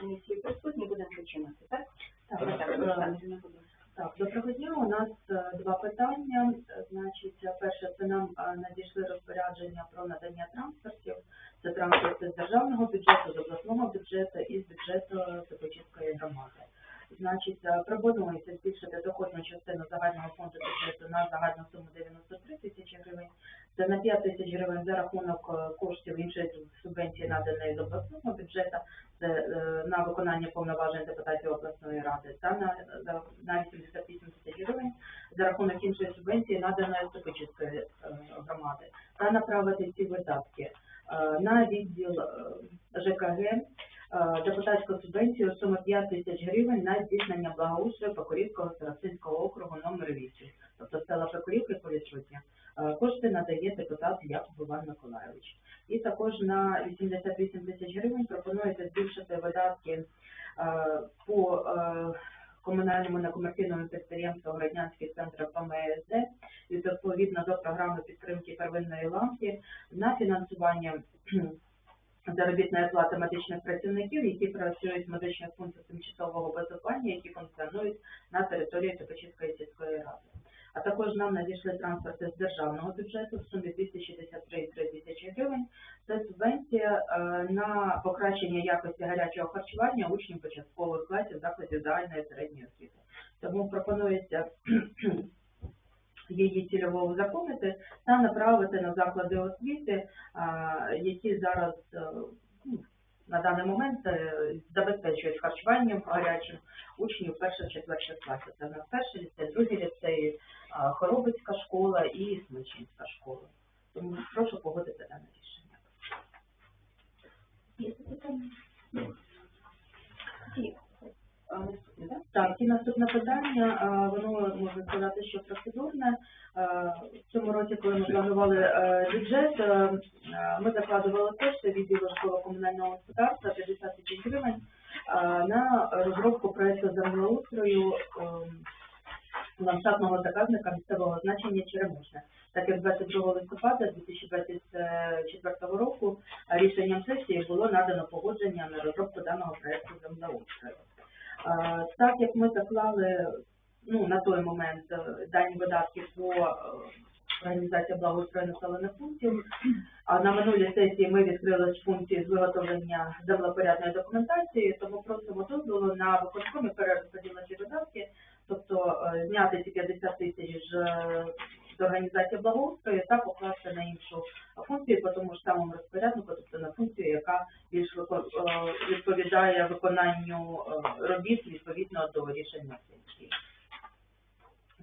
комісії присутні, будемо починати, так? Доброго дня. У нас е, два питання. Значить, е, перше, це нам е, надійшли розпорядження про надання транспортів. Це транспорти з державного бюджету, з обласного бюджету і з бюджету Сопочівської громади. Значить, е, пропонується збільшити доходну частину загального фонду бюджету на загальну суму 93 тисячі гривень. Це на 5 тисяч гривень за рахунок е, коштів іншої субвенції, наданої з обласного бюджету, це е, на виконання повноважень депутатів обласної ради, та на, на 88 тисяч гривень за рахунок іншої субвенції, наданої Сопочівської е, громади, та направити ці видатки на відділ ЖКГ депутатську субвенцію у сумі 5 тисяч гривень на здійснення благоустрою Покорівського старостинського округу номер 8, тобто села Покорівки Полісрутня. Е, Кошти надає депутат Якуб Іван Миколайович. І також на 88 тисяч гривень пропонується збільшити видатки е, по е, комунальному некомерційному підприємству Городнянський центр ПМСД відповідно до програми підтримки первинної ланки на фінансування заробітної плати медичних працівників, які працюють в медичних пунктах тимчасового базування, які функціонують на території Топочівської сільської ради. А також нам надійшли транспорти з державного бюджету в сумі 263,3 тисячі гривень. Це субвенція е, на покращення якості гарячого харчування учнів початкових класів закладів загальної середньої освіти. Тому пропонується її цільово узаконити та направити на заклади освіти, які зараз е, ну, на даний момент е, забезпечують харчуванням гарячим учнів перших четверших класів. Це на перший ліцей, другий ліцей, Хоробицька школа і Смичинська школа. Тому прошу погодити дане рішення. Є запитання? Ті. А, наступне, так? Так, і наступне питання, е, воно можна сказати, що процедурне. Е, В цьому році, коли ми планували е, бюджет, ми закладували кошти відділу житлово-комунального господарства 50 тисяч гривень на розробку проекту землеустрою ландшафтного заказника місцевого значення Черемушне. Так як 22 листопада 2024 року рішенням сесії було надано погодження на розробку даного проекту землеустрою. Так як ми заклали ну, на той момент е, дані видатки по е, організації благоустрою населених пунктів, а на минулій сесії ми відкрили функції з виготовлення землепорядної документації, тому просимо дозволу на виконкомі перерозподілити видатки, тобто е, зняти ці 50 тисяч з з організації благоустрою та покласти на іншу функцію по тому ж самому розпоряднику, тобто на функцію, яка більш е, відповідає виконанню е, робіт відповідно до рішення сесії.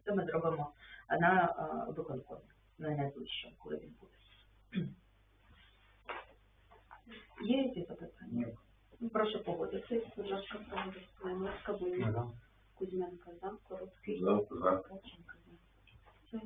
Це ми зробимо на е, виконкомі, на найближчому, коли він буде. Є якісь запитання? Прошу погодити. Будь ласка, Буйна. Кузьменка, за. Короткий. За, за. Все,